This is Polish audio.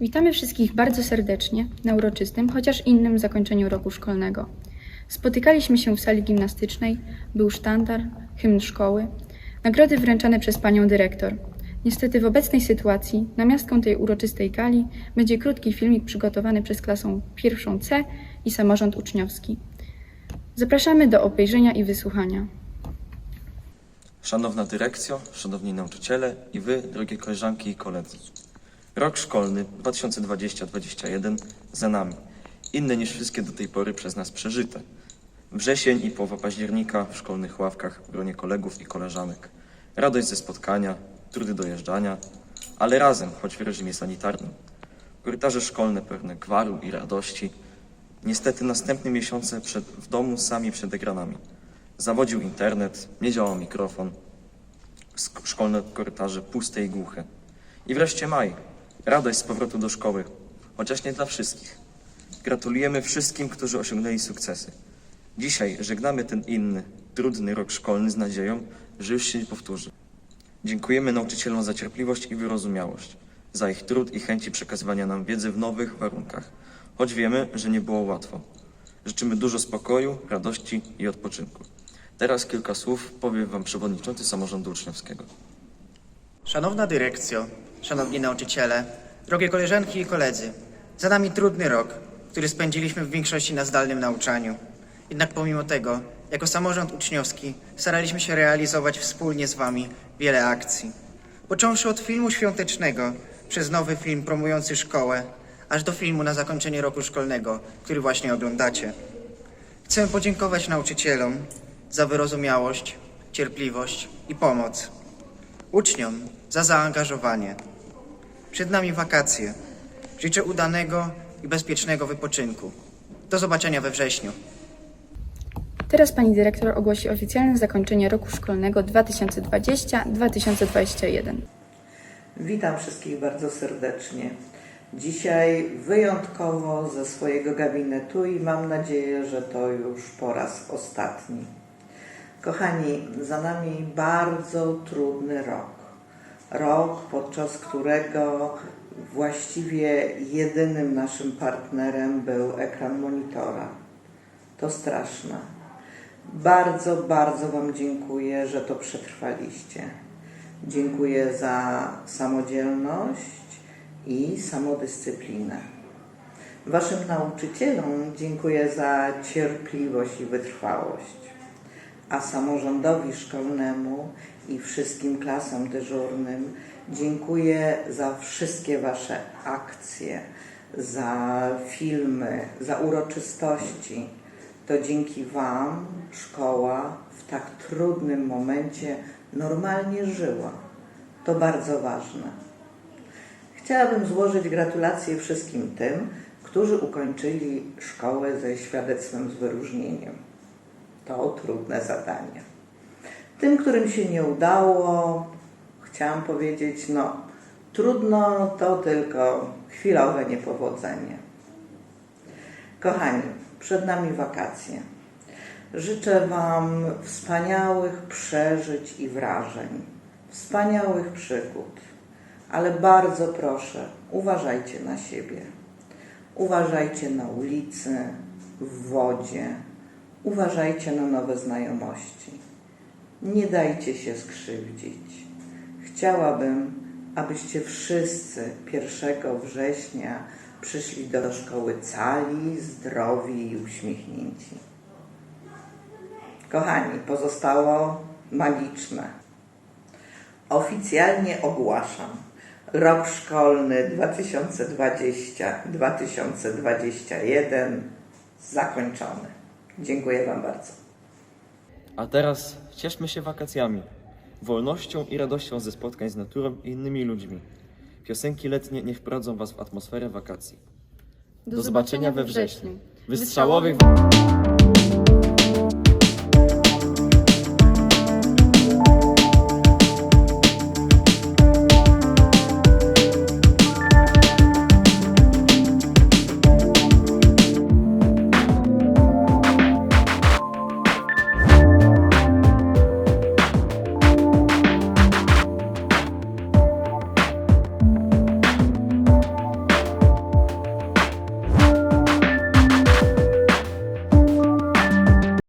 Witamy wszystkich bardzo serdecznie na uroczystym, chociaż innym zakończeniu roku szkolnego. Spotykaliśmy się w sali gimnastycznej, był sztandar, hymn szkoły, nagrody wręczane przez panią dyrektor. Niestety w obecnej sytuacji namiastką tej uroczystej gali będzie krótki filmik przygotowany przez klasę pierwszą C i samorząd uczniowski. Zapraszamy do obejrzenia i wysłuchania. Szanowna dyrekcjo, szanowni nauczyciele i wy, drogie koleżanki i koledzy. Rok szkolny 2020-2021 za nami. Inny niż wszystkie do tej pory przez nas przeżyte. Wrzesień i połowa października w szkolnych ławkach w gronie kolegów i koleżanek. Radość ze spotkania, trudy dojeżdżania, ale razem, choć w reżimie sanitarnym. Korytarze szkolne pełne gwaru i radości. Niestety następne miesiące przed, w domu sami przed ekranami. Zawodził internet, nie działał mikrofon, szkolne korytarze puste i głuche. I wreszcie maj. Radość z powrotu do szkoły, chociaż nie dla wszystkich. Gratulujemy wszystkim, którzy osiągnęli sukcesy. Dzisiaj żegnamy ten inny, trudny rok szkolny z nadzieją, że już się nie powtórzy. Dziękujemy nauczycielom za cierpliwość i wyrozumiałość, za ich trud i chęci przekazywania nam wiedzy w nowych warunkach, choć wiemy, że nie było łatwo. Życzymy dużo spokoju, radości i odpoczynku. Teraz kilka słów powie Wam przewodniczący samorządu uczniowskiego. Szanowna dyrekcjo, szanowni nauczyciele, drogie koleżanki i koledzy, za nami trudny rok, który spędziliśmy w większości na zdalnym nauczaniu. Jednak pomimo tego, jako samorząd uczniowski staraliśmy się realizować wspólnie z Wami wiele akcji. Począwszy od filmu świątecznego, przez nowy film promujący szkołę, aż do filmu na zakończenie roku szkolnego, który właśnie oglądacie. Chcę podziękować nauczycielom za wyrozumiałość, cierpliwość i pomoc uczniom za zaangażowanie. Przed nami wakacje. Życzę udanego i bezpiecznego wypoczynku. Do zobaczenia we wrześniu. Teraz pani dyrektor ogłosi oficjalne zakończenie roku szkolnego 2020-2021. Witam wszystkich bardzo serdecznie. Dzisiaj wyjątkowo ze swojego gabinetu i mam nadzieję, że to już po raz ostatni. Kochani, za nami bardzo trudny rok. Rok, podczas którego właściwie jedynym naszym partnerem był ekran monitora. To straszne. Bardzo, bardzo Wam dziękuję, że to przetrwaliście. Dziękuję za samodzielność i samodyscyplinę. Waszym nauczycielom dziękuję za cierpliwość i wytrwałość, a samorządowi szkolnemu i wszystkim klasom dyżurnym dziękuję za wszystkie Wasze akcje, za filmy, za uroczystości. To dzięki Wam szkoła w tak trudnym momencie normalnie żyła. To bardzo ważne. Chciałabym złożyć gratulacje wszystkim tym, którzy ukończyli szkołę ze świadectwem z wyróżnieniem. To trudne zadanie. Tym, którym się nie udało, chciałam powiedzieć, no trudno to tylko chwilowe niepowodzenie. Kochani, przed nami wakacje. Życzę Wam wspaniałych przeżyć i wrażeń, wspaniałych przygód, ale bardzo proszę, uważajcie na siebie. Uważajcie na ulicy, w wodzie, uważajcie na nowe znajomości. Nie dajcie się skrzywdzić. Chciałabym, abyście wszyscy 1 września przyszli do szkoły cali, zdrowi i uśmiechnięci. Kochani, pozostało magiczne. Oficjalnie ogłaszam rok szkolny 2020-2021 zakończony. Dziękuję Wam bardzo. A teraz cieszmy się wakacjami, wolnością i radością ze spotkań z naturą i innymi ludźmi. Piosenki letnie niech wprowadzą Was w atmosferę wakacji. Do, zobaczenia we wrześniu. Wystrzałowych